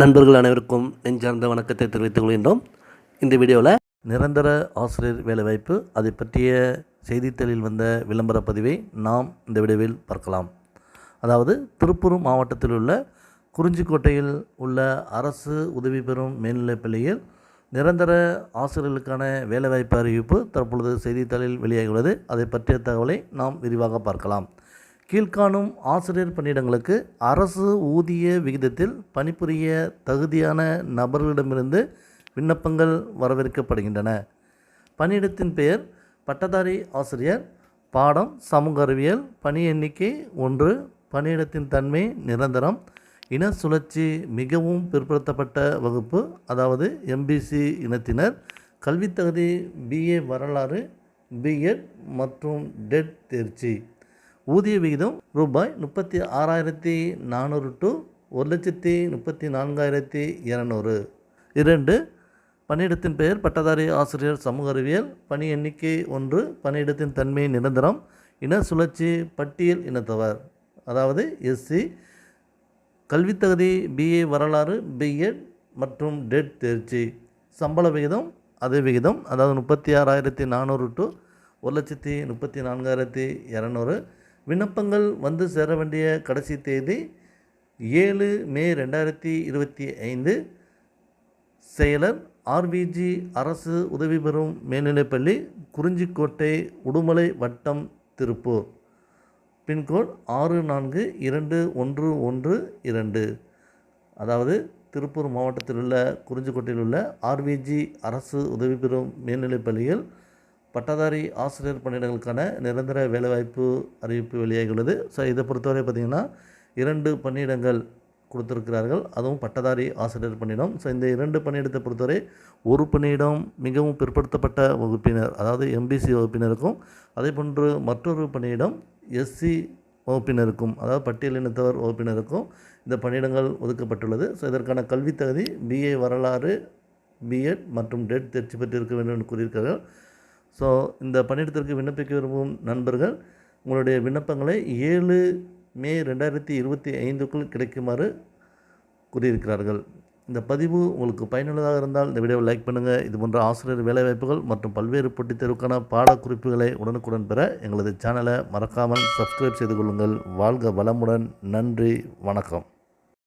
நண்பர்கள் அனைவருக்கும் நெஞ்சார்ந்த வணக்கத்தை தெரிவித்துக் கொள்கின்றோம். இந்த வீடியோவில் நிரந்தர ஆசிரியர் வேலைவாய்ப்பு அதை பற்றிய செய்தித்தாளில் வந்த விளம்பர பதிவை நாம் இந்த வீடியோவில் பார்க்கலாம். அதாவது திருப்பூர் மாவட்டத்தில் உள்ள குறிஞ்சிக்கோட்டையில் உள்ள அரசு உதவி பெறும் மேல்நிலைப் பள்ளியில் நிரந்தர ஆசிரியர்களுக்கான வேலைவாய்ப்பு அறிவிப்பு தற்பொழுது செய்தித்தாளில் வெளியாகியுள்ளது. அதை பற்றிய தகவலை நாம் விரிவாக பார்க்கலாம். கீழ்காணும் ஆசிரியர் பணியிடங்களுக்கு அரசு ஊதிய விகிதத்தில் பணிபுரிய தகுதியான நபர்களிடமிருந்து விண்ணப்பங்கள் வரவேற்கப்படுகின்றன. பணியிடத்தின் பெயர் பட்டதாரி ஆசிரியர் பாடம் சமூக அறிவியல் பணி எண்ணிக்கை ஒன்று பணியிடத்தின் தன்மை நிரந்தரம் இன சுழற்சி மிகவும் பிற்படுத்தப்பட்ட வகுப்பு அதாவது எம்பிசி இனத்தினர் கல்வித் தகுதி பிஏ வரலாறு பிஎட் மற்றும் டெட் தேர்ச்சி. ஊதிய விகிதம் ரூபாய் முப்பத்தி ஆறாயிரத்தி நானூறு டு ஒரு லட்சத்தி முப்பத்தி நான்காயிரத்தி இரநூறு. இரண்டு பணியிடத்தின் பெயர் பட்டதாரி ஆசிரியர் சமூக அறிவியல் பணி எண்ணிக்கை ஒன்று பணியிடத்தின் தன்மை நிரந்தரம் இன சுழற்சி பட்டியல் இனத்தவர். அதாவது எஸ்சி கல்வித்தகுதி பிஏ வரலாறு பிஎட் மற்றும் டெட் தேர்ச்சி. சம்பள விகிதம் அதே விகிதம் அதாவது முப்பத்தி ஆறாயிரத்தி நானூறு டு ஒரு லட்சத்தி முப்பத்தி நான்காயிரத்தி இரநூறு. விண்ணப்பங்கள் வந்து சேர வேண்டிய கடைசி தேதி ஏழு மே ரெண்டாயிரத்தி இருபத்தி ஐந்து. செயலர் ஆர்விஜி அரசு உதவி பெறும் மேல்நிலைப்பள்ளி குறிஞ்சிக்கோட்டை உடுமலை வட்டம் திருப்பூர். பின்கோட் ஆறு நான்கு இரண்டு ஒன்று ஒன்று இரண்டு. அதாவது திருப்பூர் மாவட்டத்தில் உள்ள குறிஞ்சிக்கோட்டையில் உள்ள ஆர்விஜி அரசு உதவி பெறும் மேல்நிலைப்பள்ளியில் பட்டதாரி ஆசிரியர் பணியிடங்களுக்கான நிரந்தர வேலைவாய்ப்பு அறிவிப்பு வெளியாகியுள்ளது. ஸோ இதை பொறுத்தவரை பார்த்திங்கன்னா இரண்டு பணியிடங்கள் கொடுத்துருக்கிறார்கள். அதுவும் பட்டதாரி ஆசிரியர் பணியிடம். ஸோ இந்த இரண்டு பணியிடத்தை பொறுத்தவரை ஒரு பணியிடம் மிகவும் பிற்படுத்தப்பட்ட வகுப்பினர் அதாவது எம்பிசி வகுப்பினருக்கும் அதே போன்று மற்றொரு பணியிடம் எஸ்சி வகுப்பினருக்கும் அதாவது பட்டியலினத்தவர் வகுப்பினருக்கும் இந்த பணியிடங்கள் ஒதுக்கப்பட்டுள்ளது. ஸோ இதற்கான கல்வித் தகுதி பிஏ வரலாறு பிஎட் மற்றும் டெட் தேர்ச்சி பெற்றிருக்க வேண்டும் என்று கூறியிருக்கிறார்கள். ஸோ இந்த பணியிடத்திற்கு விண்ணப்பிக்க விரும்பும் நண்பர்கள் உங்களுடைய விண்ணப்பங்களை ஏழு மே ரெண்டாயிரத்தி இருபத்தி ஐந்துக்குள் கிடைக்குமாறு கூறியிருக்கிறார்கள். இந்த பதிவு உங்களுக்கு பயனுள்ளதாக இருந்தால் இந்த வீடியோவை லைக் பண்ணுங்கள் இது போன்ற ஆசிரியர் வேலைவாய்ப்புகள் மற்றும் பல்வேறு போட்டித் தேர்வுக்கான பாடக்குறிப்புகளை உடனுக்குடன் பெற எங்களது சேனலை மறக்காமல் சப்ஸ்கிரைப் செய்து கொள்ளுங்கள். வாழ்க வளமுடன். நன்றி. வணக்கம்.